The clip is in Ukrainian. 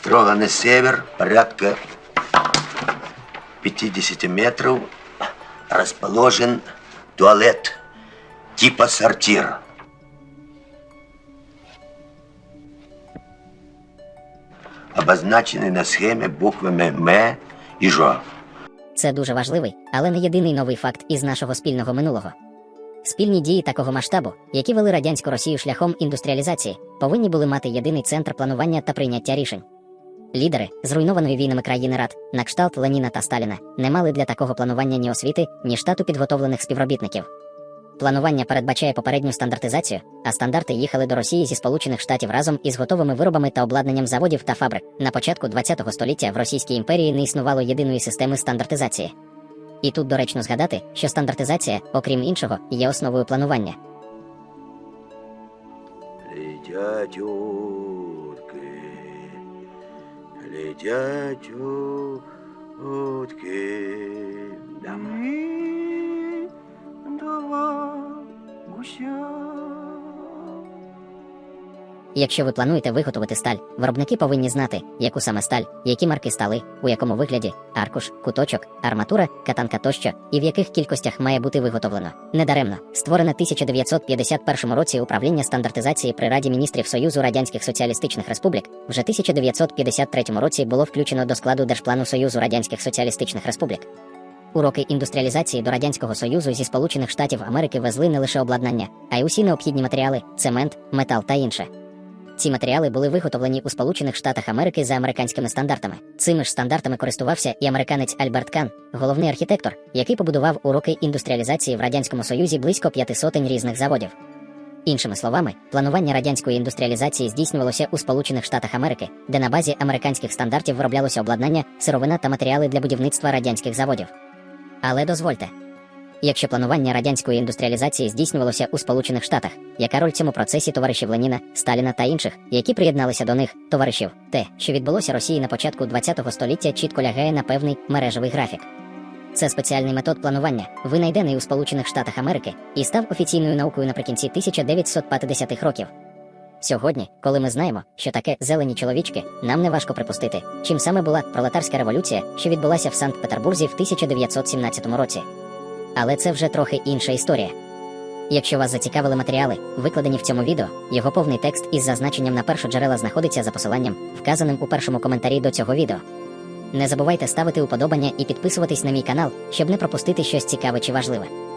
строго на север, порядка 50 метров, расположен туалет типа сортир. Обозначены на схеме буквами М и Ж. Це дуже важливий, але не єдиний новий факт із нашого спільного минулого. Спільні дії такого масштабу, які вели радянську Росію шляхом індустріалізації, повинні були мати єдиний центр планування та прийняття рішень. Лідери зруйнованої війнами країни Рад, на кшталт Леніна та Сталіна, не мали для такого планування ні освіти, ні штату підготовлених співробітників. Планування передбачає попередню стандартизацію, а стандарти їхали до Росії зі Сполучених Штатів разом із готовими виробами та обладнанням заводів та фабрик. На початку ХХ століття в Російській імперії не існувало єдиної системи стандартизації. І тут доречно згадати, що стандартизація, окрім іншого, є основою планування. Летять утки, летять утки. Два Якщо ви плануєте виготовити сталь, виробники повинні знати, яку саме сталь, які марки стали, у якому вигляді, аркуш, куточок, арматура, катанка тощо, і в яких кількостях має бути виготовлено. Недаремно створене 1951 році управління стандартизації при Раді міністрів Союзу Радянських Соціалістичних Республік вже 1953 році було включено до складу Держплану Союзу Радянських Соціалістичних Республік. Уроки індустріалізації до Радянського Союзу зі Сполучених Штатів Америки везли не лише обладнання, а й усі необхідні матеріали, цемент, метал та інше. Ці матеріали були виготовлені у Сполучених Штатах Америки за американськими стандартами. Цими ж стандартами користувався і американець Альберт Кан, головний архітектор, який побудував уроки індустріалізації в радянському союзі близько п'яти сотень різних заводів. Іншими словами, планування радянської індустріалізації здійснювалося у Сполучених Штатах Америки, де на базі американських стандартів вироблялося обладнання, сировина та матеріали для будівництва радянських заводів. Але дозвольте. Якщо планування радянської індустріалізації здійснювалося у Сполучених Штатах, яка роль цьому процесі товаришів Леніна, Сталіна та інших, які приєдналися до них, товаришів, те, що відбулося Росії на початку ХХ століття, чітко лягає на певний мережевий графік. Це спеціальний метод планування, винайдений у Сполучених Штатах Америки, і став офіційною наукою наприкінці 1950-х років. Сьогодні, коли ми знаємо, що таке зелені чоловічки, нам не важко припустити, чим саме була пролетарська революція, що відбулася в Санкт-Петербурзі в 1917 році. Але це вже трохи інша історія. Якщо вас зацікавили матеріали, викладені в цьому відео, його повний текст із зазначенням на першоджерела знаходиться за посиланням, вказаним у першому коментарі до цього відео. Не забувайте ставити уподобання і підписуватись на мій канал, щоб не пропустити щось цікаве чи важливе.